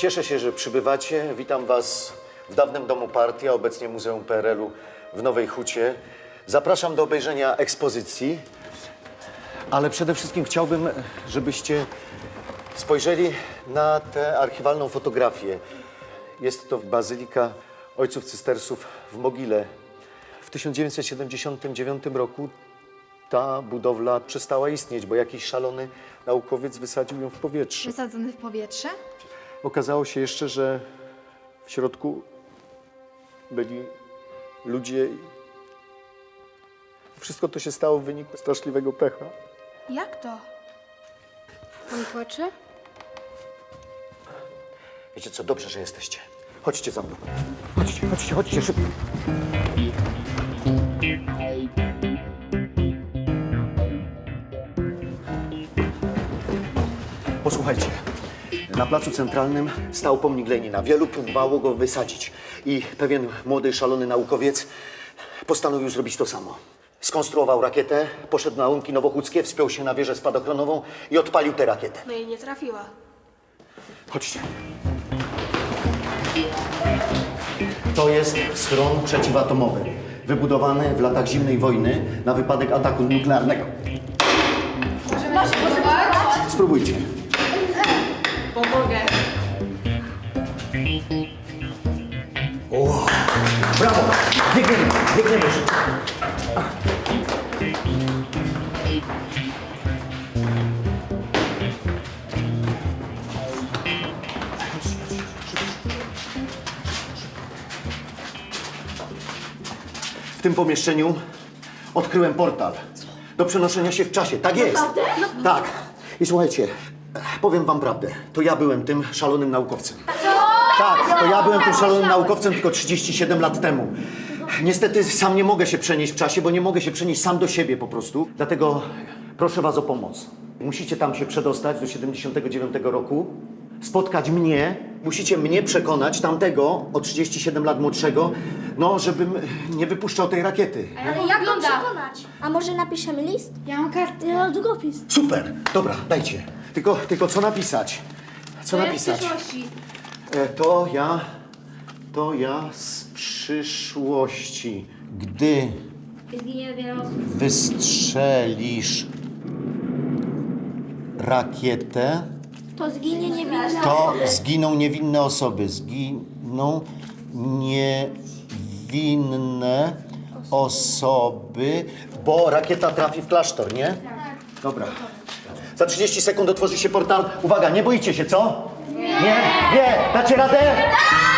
Cieszę się, że przybywacie. Witam Was w dawnym domu partii, a obecnie Muzeum PRL-u w Nowej Hucie. Zapraszam do obejrzenia ekspozycji, ale przede wszystkim chciałbym, żebyście spojrzeli na tę archiwalną fotografię. Jest to Bazylika Ojców Cystersów w Mogile. W 1979 roku ta budowla przestała istnieć, bo jakiś szalony naukowiec wysadził ją w powietrze. Wysadzony w powietrze? Okazało się jeszcze, że w środku byli ludzie i wszystko to się stało w wyniku straszliwego pecha. Jak to? Pan płacze? Wiecie co, dobrze, że jesteście. Chodźcie za mną. Chodźcie, chodźcie, chodźcie, szybko. Posłuchajcie. Na placu centralnym stał pomnik Lenina. Wielu próbowało go wysadzić. I pewien młody, szalony naukowiec postanowił zrobić to samo. Skonstruował rakietę, poszedł na łąki nowochódzkie, wspiął się na wieżę spadochronową i odpalił tę rakietę. No i nie trafiła. Chodźcie. To jest schron przeciwatomowy, wybudowany w latach zimnej wojny na wypadek ataku nuklearnego. Spróbujcie. Biegniemy, biegniemy szybko. W tym pomieszczeniu odkryłem portal do przenoszenia się w czasie. Tak jest. Tak. I słuchajcie, powiem wam prawdę. To ja byłem tym szalonym naukowcem. Tak, to ja byłem tym szalonym naukowcem tylko 37 lat temu. Niestety sam nie mogę się przenieść w czasie, bo nie mogę się przenieść sam do siebie po prostu. Dlatego proszę was o pomoc. Musicie tam się przedostać do 79 roku, spotkać mnie, musicie mnie przekonać, tamtego o 37 lat młodszego, no, żebym nie wypuszczał tej rakiety. Ale jak go przekonać? A może napiszemy list? Ja mam kartę. Ja mam długopis. Super, dobra, dajcie. Tylko, tylko co napisać? Co napisać? E, To ja, to ja z przyszłości, gdy Zginie wiele osób. wystrzelisz rakietę, To zginie niewinne to zginą niewinne osoby. Zginą niewinne osoby, bo rakieta trafi w klasztor, nie? Dobra. Za 30 sekund otworzy się portal. Uwaga, nie boicie się, co? Nie. Nie? Dacie radę?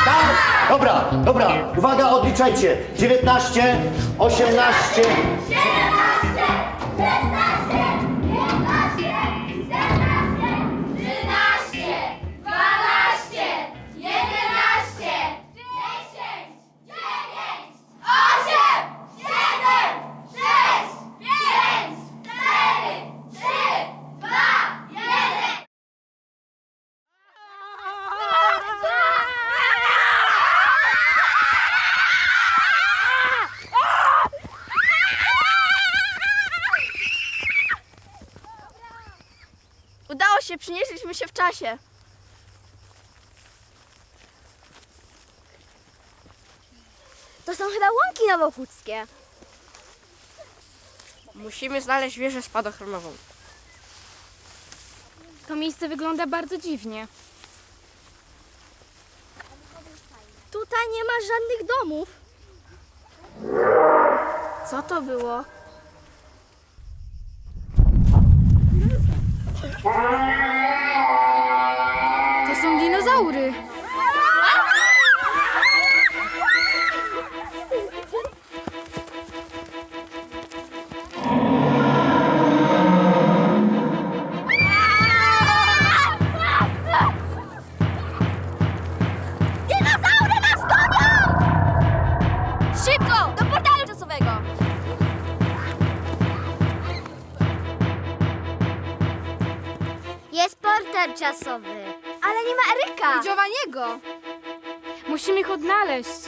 Tak? Dobra, dobra, uwaga, odliczajcie. 19, 18, 17, 16, przynieśliśmy się w czasie. To są chyba łąki nowochódzkie. Musimy znaleźć wieżę spadochronową. To miejsce wygląda bardzo dziwnie. Tutaj nie ma żadnych domów. Co to było? Ich odnaleźć.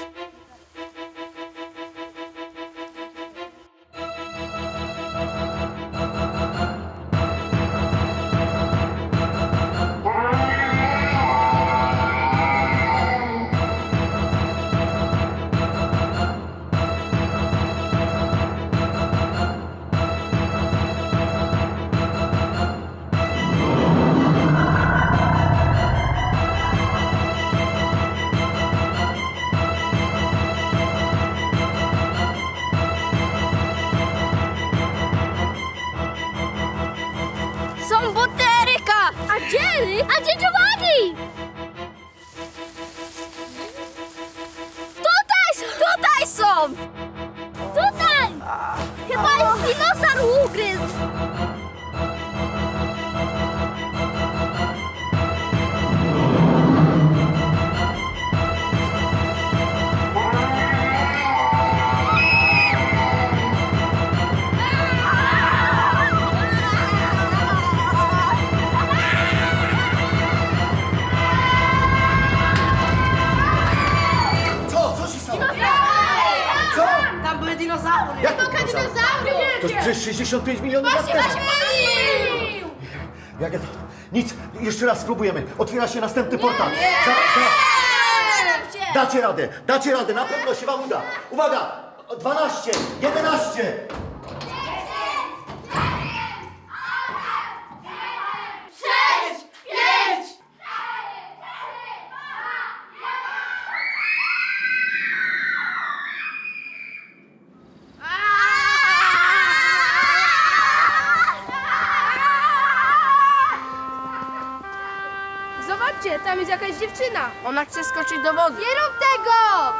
buterika! A Jerry? A gente vai! 65 milionów lat temu. Jak ja to... Nic, jeszcze raz spróbujemy. Otwiera się następny portal. Za, za... Dacie radę, dacie radę, na pewno się wam uda. Uwaga! 12, 11. jest jakaś dziewczyna. Ona chce skoczyć do wody. Nie rób tego!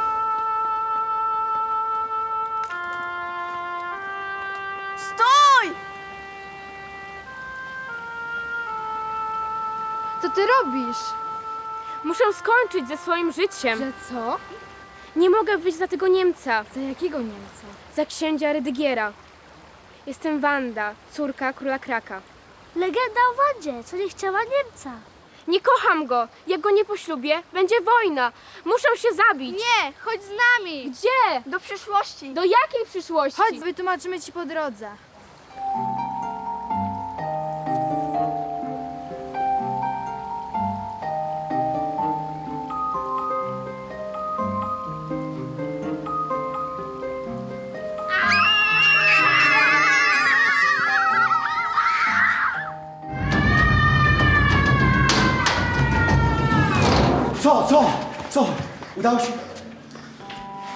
Stój! Co ty robisz? Muszę skończyć ze swoim życiem. Że co? Nie mogę wyjść za tego Niemca. Za jakiego Niemca? Za księcia Rydygiera. Jestem Wanda, córka króla Kraka. Legenda o Wandzie, co nie chciała Niemca. Nie kocham go. Jak go nie poślubię, będzie wojna. Muszę się zabić. Nie, chodź z nami! Gdzie? Do przyszłości! Do jakiej przyszłości? Chodź, wytłumaczymy ci po drodze. Udało się?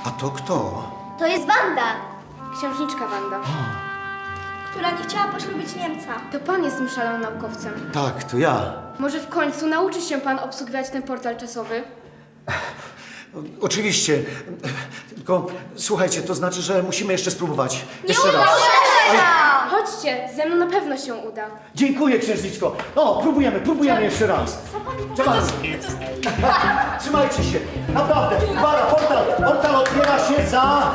A to kto? To jest Wanda, Księżniczka Wanda. która nie chciała poślubić Niemca. To pan jest tym szalonym naukowcem. Tak, to ja. Może w końcu nauczy się pan obsługiwać ten portal czasowy? Oczywiście. Tylko słuchajcie, to znaczy, że musimy jeszcze spróbować. jeszcze raz. Chodźcie, ze mną na pewno się uda. Dziękuję, księżniczko. O, próbujemy, próbujemy jeszcze raz. Trzymajcie się. Naprawdę. Uwaga, portal, portal otwiera się za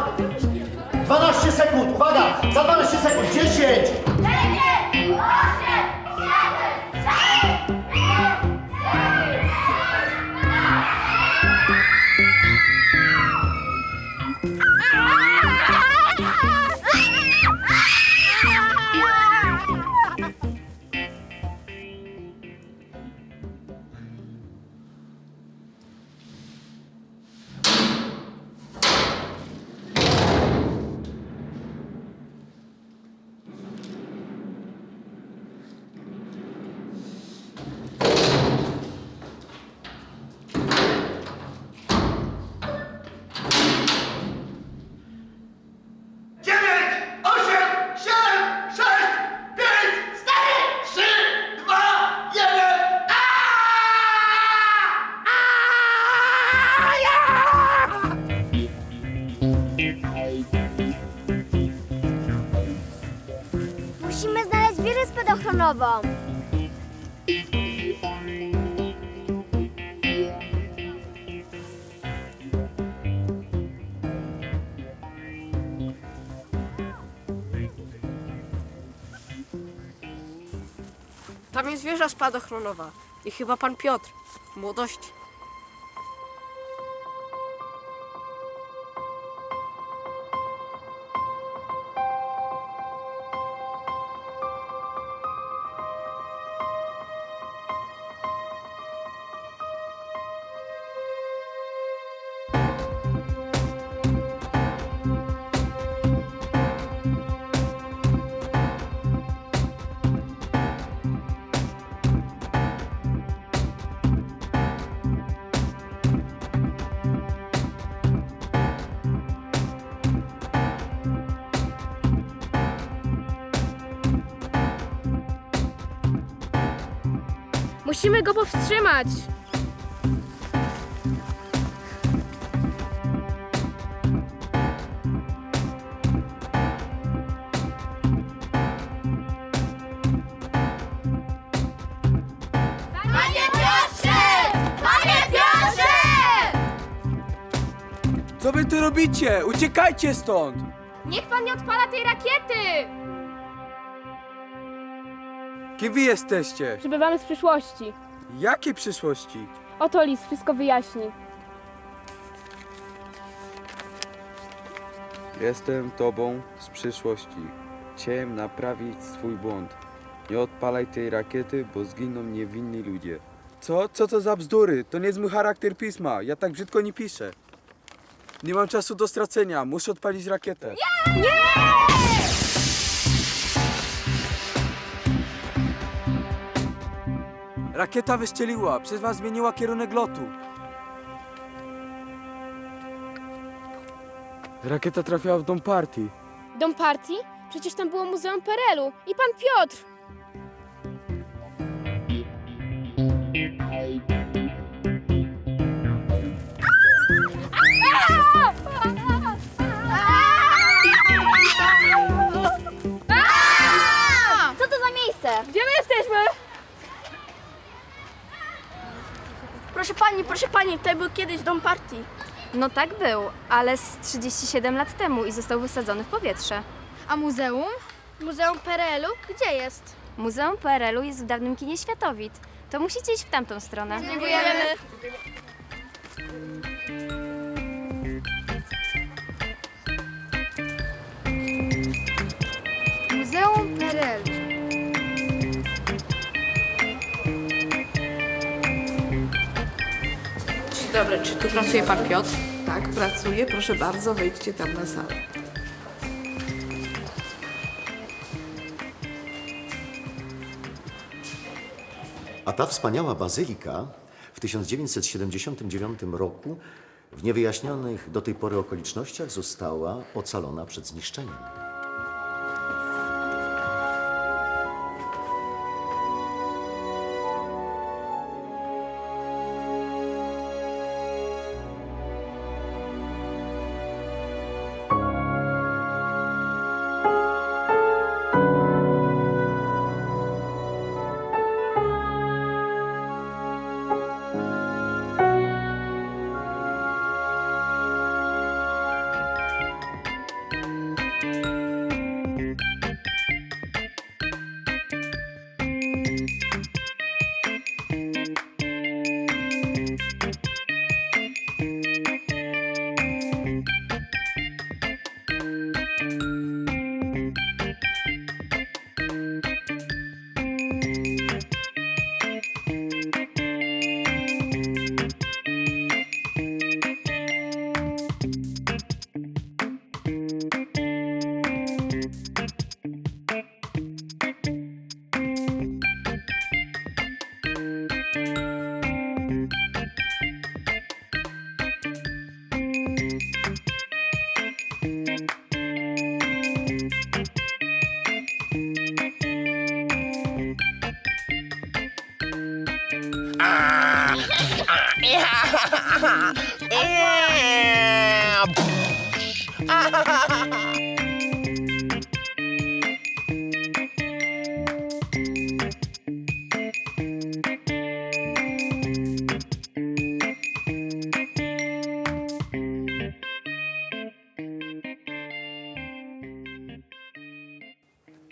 12 sekund. Uwaga, za 12 sekund. 10, 9, 8, Tam jest wieża spadochronowa. I chyba pan Piotr w młodości. Musimy go powstrzymać! Panie Panie Co wy tu robicie? Uciekajcie stąd! Niech pan nie odpala tej rakiety! Kim wy jesteście? Przybywamy z przyszłości. Jakiej przyszłości? Oto list wszystko wyjaśni. Jestem tobą z przyszłości. Chciałem naprawić swój błąd. Nie odpalaj tej rakiety, bo zginą niewinni ludzie. Co? Co to za bzdury? To nie jest mój charakter pisma. Ja tak brzydko nie piszę. Nie mam czasu do stracenia. Muszę odpalić rakietę. Rakieta wystrzeliła. Przez was zmieniła kierunek lotu. Rakieta trafiła w dom partii. Dom partii? Przecież tam było Muzeum Perelu i pan Piotr. Proszę pani, proszę pani, tutaj był kiedyś dom partii. No tak był, ale z 37 lat temu i został wysadzony w powietrze. A muzeum? Muzeum Perelu? Gdzie jest? Muzeum PRL-u jest w dawnym kinie Światowit. To musicie iść w tamtą stronę. Dziękujemy. Dobry, czy tu pracuje pan Piotr? Tak, pracuję. Proszę bardzo, wejdźcie tam na salę. A ta wspaniała bazylika w 1979 roku w niewyjaśnionych do tej pory okolicznościach została ocalona przed zniszczeniem.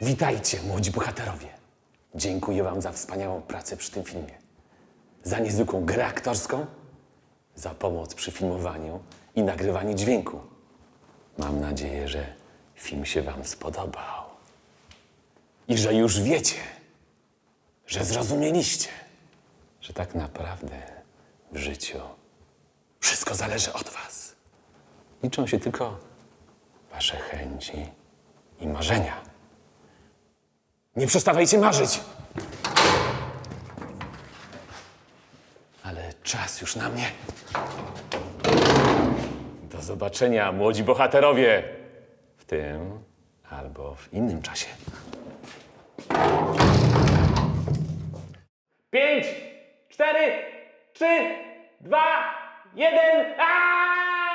Witajcie, młodzi bohaterowie. Dziękuję Wam za wspaniałą pracę przy tym filmie. Za niezwykłą grę aktorską, za pomoc przy filmowaniu i nagrywaniu dźwięku. Mam nadzieję, że film się Wam spodobał. I że już wiecie, że zrozumieliście, że tak naprawdę w życiu wszystko zależy od Was. Liczą się tylko Wasze chęci i marzenia. Nie przestawajcie marzyć! Ale czas już na mnie. Do zobaczenia, młodzi bohaterowie! W tym albo w innym czasie. Pięć, cztery, trzy, dwa, jeden. Aaaa!